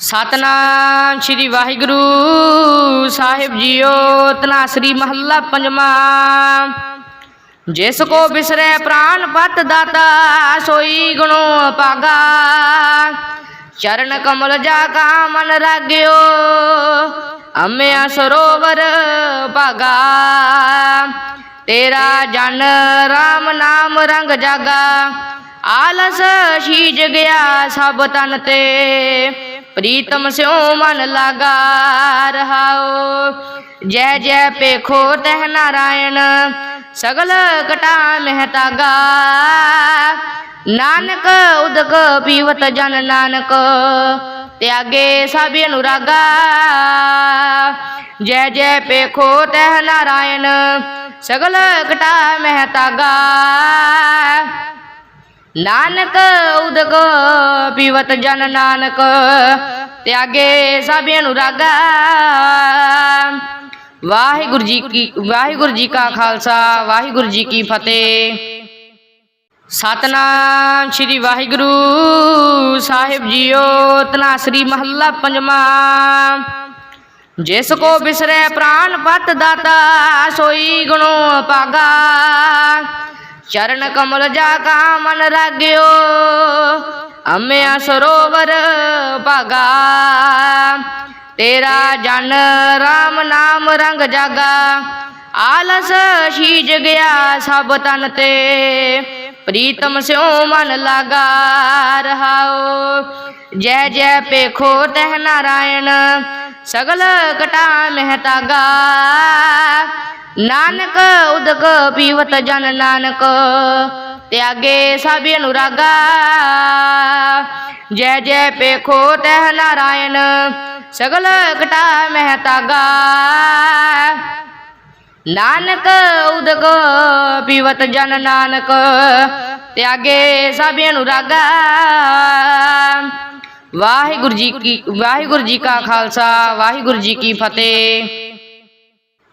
ਸਤਨਾਮ ਸ੍ਰੀ ਵਾਹਿਗੁਰੂ ਸਾਹਿਬ ਜੀਓ ਤਨਾਸਰੀ ਮਹੱਲਾ ਪੰਜਵਾਂ। ਜਿਸ ਕੋ ਬਿਸਰੈ ਪ੍ਰਾਨ ਪਤ ਦਾਤਾ, ਸੋਈ ਗੁਣੋ ਪਾਗਾ ਚਰਨ ਕਮਲ ਜਾ ਕਾ ਮਨ ਰਾਗਿਓ, ਅਮਿਆ ਸਰੋਵਰ ਭਾਗਾ। ਤੇਰਾ ਜਨ RAM ਨਾਮ ਰੰਗ ਜਾਗਾ, ਆਲਸ ਛੀਜ ਗਿਆ ਸਭ ਤਨ ਤੇ। ਪ੍ਰੀਤਮ ਸਿਉ ਮਨ ਲਾਗਾ ਰਹਾਓ। ਜੈ ਜੈ ਪੇਖੋ ਤਹ ਨਾਰਾਇਣ, ਸਗਲ ਕਟਾ ਮਹਿਤਾਗਾ ਨਾਨਕ ਉਦਕ ਪੀਵਤ ਜਨ ਨਾਨਕ, ਤਿਆਗੇ ਸਭ ਅਨੁਰਾਗਾ। ਜੈ ਜੈ ਪੇਖੋ ਤਹਿ ਨਾਰਾਇਣ, ਸਗਲ ਕਟਾ ਮਹਿਤਾਗਾ ਨਾਨਕ ਉਦਕ, ਪੀਵਤ ਜਨ ਨਾਨਕ, ਤਿਆਗੇ ਸਭ ਅਨੁਰਾਗਾ ਵਾਹਿਗੁਰੂ ਜੀ ਕੀ, ਵਾਹਿਗੁਰੂ ਜੀ ਕਾ ਖਾਲਸਾ, ਵਾਹਿਗੁਰੂ ਜੀ ਕੀ ਫਤਿਹ। ਸਤਨਾਮ ਸ੍ਰੀ ਵਾਹਿਗੁਰੂ ਸਾਹਿਬ ਜੀਓ ਤਨਾਸਰੀ ਮਹੱਲਾ ਪੰਜਵਾਂ। ਜਿਸ ਕੋ ਬਿਸਰੈ ਪ੍ਰਾਨ ਪਤ ਦਾਤਾ, ਸੋਈ ਗੁਣੋ ਪਾਗਾ ਚਰਨ ਕਮਲ ਜਾ ਕਾ ਮਨ ਲਾਗਿਓ ਅੰਮਿਆ ਸਰੋਵਰ ਭਗਾ। ਤੇਰਾ ਜਨ RAM ਨਾਮ ਰੰਗ ਜਾਗਾ, ਆਲਸ ਛੀਜ ਗਿਆ ਸਭ ਤਨ ਤੇ। ਪ੍ਰੀਤਮ ਸਿਉ ਮਨ ਲਾਗਾ ਰਹਾਓ, ਜੈ ਜੈ ਪੇਖੋ ਤਹ ਨਾਰਾਇਣ, ਸਗਲ ਕਟਾ ਮਹਿਤਾਗਾ ਨਾਨਕ ਉਦਕ ਪੀਵਤ ਜਨ ਨਾਨਕ, ਤਿਆਗੇ ਸਭ ਅਨੁਰਾਗਾ। ਜੈ ਜੈ ਪੇਖੋ ਤਹ ਨਾਰਾਇਣ, ਸਗਲ ਕਟਾ ਮਹਿਤਾਗਾ ਨਾਨਕ ਉਦਕ ਪੀਵਤ ਜਨ ਨਾਨਕ, ਤਿਆਗੇ ਸਭ ਅਨੁਰਾਗਾ। ਵਾਹਿਗੁਰੂ ਜੀ ਕੀ, ਵਾਹਿਗੁਰੂ ਜੀ ਕਾ ਖਾਲਸਾ, ਵਾਹਿਗੁਰੂ ਜੀ ਕੀ ਫਤਿਹ।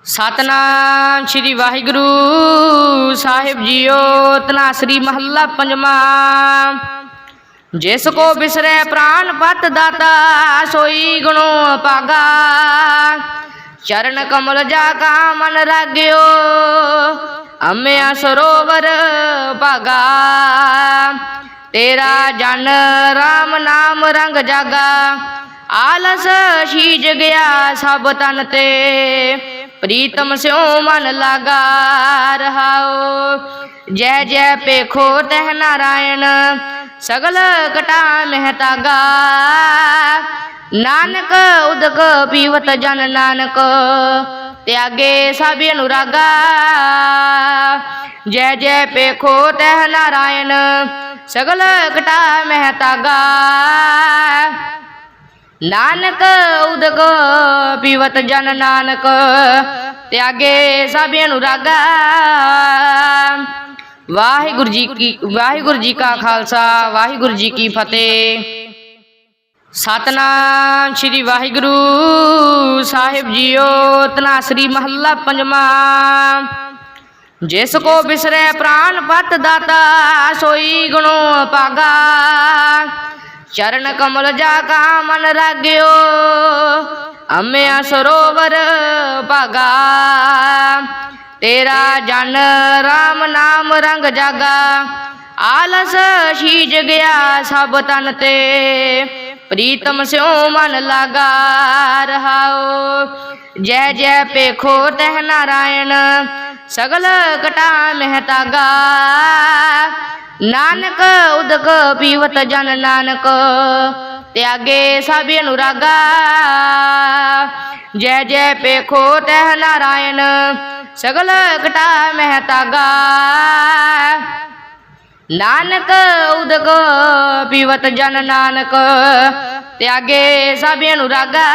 ਸਤਨਾਮ ਸ੍ਰੀ ਵਾਹਿਗੁਰੂ ਸਾਹਿਬ ਜੀਓ ਤਨਾਸਰੀ ਮਹੱਲਾ ਪੰਜਵਾਂ। ਜਿਸ ਕੋ ਬਿਸਰੈ ਪ੍ਰਾਨ ਪਤ ਦਾਤਾ, ਸੋਈ ਗੁਣੋ ਪਾਗਾ ਚਰਨ ਕਮਲ ਜਾ ਕਾ ਮਨ ਰਾਗਿਓ, ਅਮਿਆ ਸਰੋਵਰ ਪਾਗਾ ਤੇਰਾ ਜਨ RAM ਨਾਮ ਰੰਗ ਜਾਗਾ, ਆਲਸ ਛੀਜ ਗਿਆ ਸਭ ਤਨ ਤੇ। ਪ੍ਰੀਤਮ ਸਿਉ ਮਨ ਲਾਗਾ ਰਹਾਓ। ਜੈ ਜੈ ਪੇਖੋ ਤਹ ਨਾਰਾਇਣ, ਸਗਲ ਕਟਾ ਮਹਿਤਾਗਾ ਨਾਨਕ ਉਦਕ ਪੀਵਤ ਜਨ ਨਾਨਕ, ਤਿਆਗੇ ਸਭ ਅਨੁਰਾਗਾ। ਜੈ ਜੈ ਪੇਖੋ ਤਹਿ ਨਾਰਾਇਣ, ਸਗਲ ਕਟਾ ਮਹਿਤਾਗਾ ਨਾਨਕ ਉਦਕ, ਪੀਵਤ ਜਨ ਨਾਨਕ, ਤਿਆਗੇ ਸਭ ਅਨੁਰਾਗਾ ਵਾਹਿਗੁਰੂ ਜੀ ਕੀ, ਵਾਹਿਗੁਰੂ ਜੀ ਕਾ ਖਾਲਸਾ, ਵਾਹਿਗੁਰੂ ਜੀ ਕੀ ਫਤਿਹ। ਸਤਨਾਮ ਸ੍ਰੀ ਵਾਹਿਗੁਰੂ ਸਾਹਿਬ ਜੀਓ ਤਨਾਸਰੀ ਮਹੱਲਾ ਪੰਜਵਾਂ। ਜਿਸ ਕੋ ਬਿਸਰੈ ਪ੍ਰਾਨ ਪਤ ਦਾਤਾ, ਸੋਈ ਗੁਣੋ ਪਾਗਾ ਚਰਨ ਕਮਲ ਜਾ ਕਾ ਮਨ ਰਾਗਿਓ? ਅੰਮਿਆ ਸਰੋਵਰ ਭਾਗਾ। ਤੇਰਾ ਜਨ RAM ਨਾਮ ਰੰਗ ਜਾਗਾ। ਆਲਸ ਛੀਜ ਗਿਆ ਸਭ ਤਨ ਤੇ। ਪ੍ਰੀਤਮ ਸਿਉ ਮਨ ਲਾਗਾ ਰਹਾਓ। ਜੈ ਜੈ ਪੇਖੋ ਤਹ ਨਾਰਾਇਣ, ਸਗਲ ਕਟਾ ਮਹਿਤਾਗਾ ਨਾਨਕ ਉਦਕ ਪੀਵਤ ਜਨ ਨਾਨਕ, ਤਿਆਗੇ ਸਭ ਅਨੁਰਾਗਾ। ਜੈ ਜੈ ਪੇਖੋ ਤਹ ਨਾਰਾਇਣ, ਸਗਲ ਕਟਾ ਮਹਿਤਾਗਾ ਨਾਨਕ ਉਦਕ ਪੀਵਤ ਜਨ ਨਾਨਕ, ਤਿਆਗੇ ਸਭ ਅਨੁਰਾਗਾ।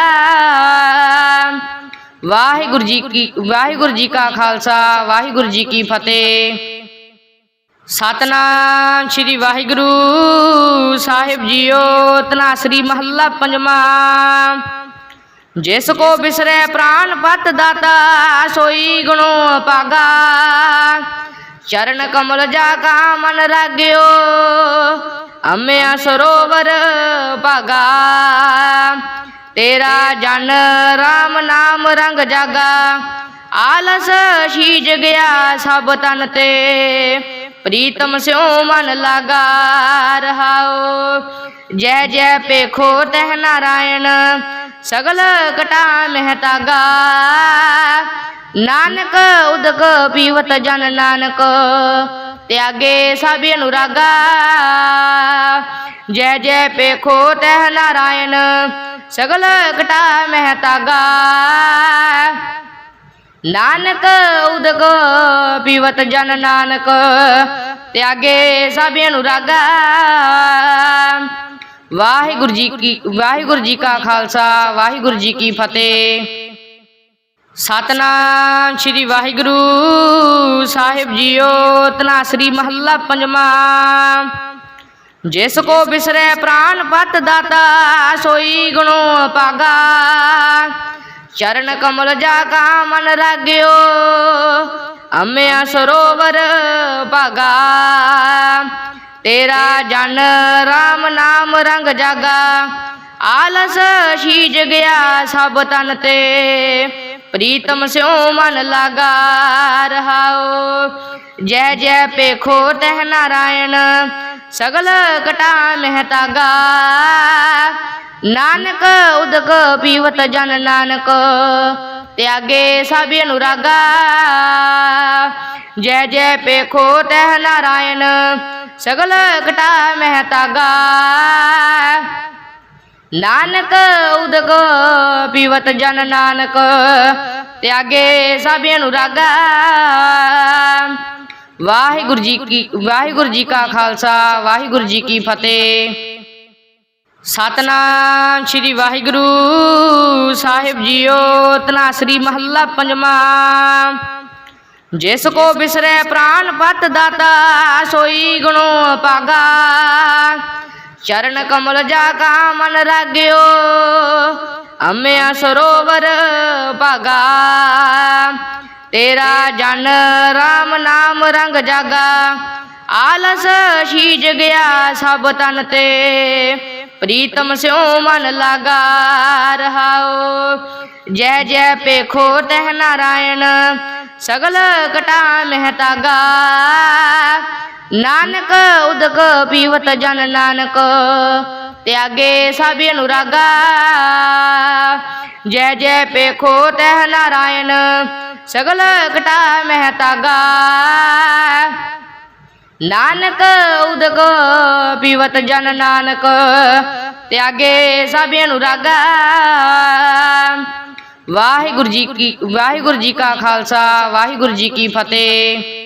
ਵਾਹਿਗੁਰੂ ਜੀ ਕੀ, ਵਾਹਿਗੁਰੂ ਜੀ ਕਾ ਖਾਲਸਾ, ਵਾਹਿਗੁਰੂ ਜੀ ਕੀ ਫਤਿਹ। ਸਤਨਾਮ ਸ੍ਰੀ ਵਾਹਿਗੁਰੂ ਸਾਹਿਬ ਜੀਓ ਤਨਾਸਰੀ ਮਹੱਲਾ ਪੰਜਵਾਂ। ਜਿਸ ਕੋ ਬਿਸਰੈ ਪ੍ਰਾਨ ਪਤ ਦਾਤਾ, ਸੋਈ ਗੁਣੋ ਪਾਗਾ ਚਰਨ ਕਮਲ ਜਾ ਕਾ ਮਨ ਰਾਗਿਓ, ਅੰਮਿਆ ਸਰੋਵਰ ਪਾਗਾ ਤੇਰਾ ਜਨ RAM ਨਾਮ ਰੰਗ ਜਾਗਾ, ਆਲਸ ਛੀਜ ਗਿਆ ਸਭ ਤਨ ਤੇ। ਪ੍ਰੀਤਮ ਸਿਉ ਮਨ ਲਾਗਾ ਰਹਾਓ। ਜੈ ਜੈ ਪੇਖੋ ਤਹਿ ਨਾਰਾਇਣ, ਸਗਲ ਕਟਾ ਮਹਿਤਾਗਾ ਨਾਨਕ ਉਦਕ ਪੀਵਤ ਜਨ ਨਾਨਕ, ਤਿਆਗੇ ਸਭ ਅਨੁਰਾਗਾ। ਜੈ ਜੈ ਪੇਖੋ ਤਹਿ ਨਾਰਾਇਣ, ਸਗਲ ਕਟਾ ਮਹਿਤਾਗਾ ਨਾਨਕ ਉਦਕ ਪੀਵਤ ਜਨ ਨਾਨਕ, ਤਿਆਗੇ ਸਭ ਅਨੁਰਾਗਾ ਵਾਹਿਗੁਰੂ ਜੀ ਕੀ, ਵਾਹਿਗੁਰੂ ਜੀ ਕਾ ਖਾਲਸਾ, ਵਾਹਿਗੁਰੂ ਜੀ ਕੀ ਫਤਿਹ। ਸਤਨਾਮ ਸ੍ਰੀ ਵਾਹਿਗੁਰੂ ਸਾਹਿਬ ਜੀਓ ਤਨਾਸਰੀ ਮਹੱਲਾ ਪੰਜਵਾਂ। ਜਿਸ ਕੋ ਬਿਸਰੈ ਪ੍ਰਾਨ ਪਤ ਦਾਤਾ, ਸੋਈ ਗੁਣੋ ਪਾਗਾ ਚਰਨ ਕਮਲ ਜਾ ਕਾ ਮਨ ਰਾਗਿਓ, ਅੰਮਿਆ ਸਰੋਵਰ ਭਾਗਾ। ਤੇਰਾ ਜਨ RAM ਨਾਮ ਰੰਗ ਜਾਗਾ, ਆਲਸ ਛੀਜ ਗਿਆ ਸਭ ਤਨ ਤੇ। ਪ੍ਰੀਤਮ ਸਿਉ ਮਨ ਲਾਗਾ ਰਹਾਓ, ਜੈ ਜੈ ਪੇਖੋ ਤਹਿ ਨਾਰਾਇਣ, ਸਗਲ ਕਟਾ ਮਹਿਤਾਗਾ ਨਾਨਕ ਉਦਕ ਪੀਵਤ ਜਨ ਨਾਨਕ, ਤਿਆਗੇ ਸਭ ਅਨੁਰਾਗਾ। ਜੈ ਜੈ ਪੇਖੋ ਤਹਿ ਨਾਰਾਇਣ, ਸਗਲ ਕਟਾ ਮਹਿਤਾਗਾ ਨਾਨਕ ਉਦਕ ਪੀਵਤ ਜਨ ਨਾਨਕ, ਤਿਆਗੇ ਸਭ ਅਨੁਰਾਗਾ। ਵਾਹਿਗੁਰੂ ਜੀ ਕੀ, ਵਾਹਿਗੁਰੂ ਜੀ ਕਾ ਖਾਲਸਾ, ਵਾਹਿਗੁਰੂ ਜੀ ਕੀ ਫਤਿਹ। ਸਤਨਾਮ ਸ੍ਰੀ ਵਾਹਿਗੁਰੂ ਸਾਹਿਬ ਜੀਓ ਤਨਾਸਰੀ ਮਹੱਲਾ ਪੰਜਵਾਂ। ਜਿਸ ਕੋ ਬਿਸਰੈ ਪ੍ਰਾਨ ਪਤ ਦਾਤਾ, ਸੋਈ ਗੁਣੋ ਪਾਗਾ ਚਰਨ ਕਮਲ ਜਾ ਕਾ ਮਨ ਰਾਗਿਓ, ਅਮਿਆ ਸਰੋਵਰ ਪਾਗਾ ਤੇਰਾ ਜਨ RAM ਨਾਮ ਰੰਗ ਜਾਗਾ, ਆਲਸ ਛੀਜ ਗਿਆ ਸਭ ਤਨ ਤੇ। ਪ੍ਰੀਤਮ ਸਿਉ ਮਨ ਲਾਗਾ ਰਹਾਓ। ਜੈ ਜੈ ਪੇਖੋ ਤਹਿ ਨਾਰਾਇਣ, ਸਗਲ ਕਟਾ ਮਹਿਤਾਗਾ। ਨਾਨਕ ਉਦਕ ਪੀਵਤ ਜਨ ਨਾਨਕ, ਤਿਆਗੇ ਸਭ ਅਨੁਰਾਗਾ। ਜੈ ਜੈ ਪੇਖੋ ਤਹਿ ਨਾਰਾਇਣ, ਸਗਲ ਕਟਾ ਮਹਿਤਾਗਾ। ਨਾਨਕ ਉਦਕ ਪੀਵਤ ਜਨ ਨਾਨਕ, ਤਿਆਗੇ ਸਭ ਅਨੁਰਾਗਾ ਵਾਹਿਗੁਰੂ ਜੀ ਕੀ, ਵਾਹਿਗੁਰੂ ਜੀ ਕਾ ਖਾਲਸਾ, ਵਾਹਿਗੁਰੂ ਜੀ ਕੀ ਫਤਿਹ।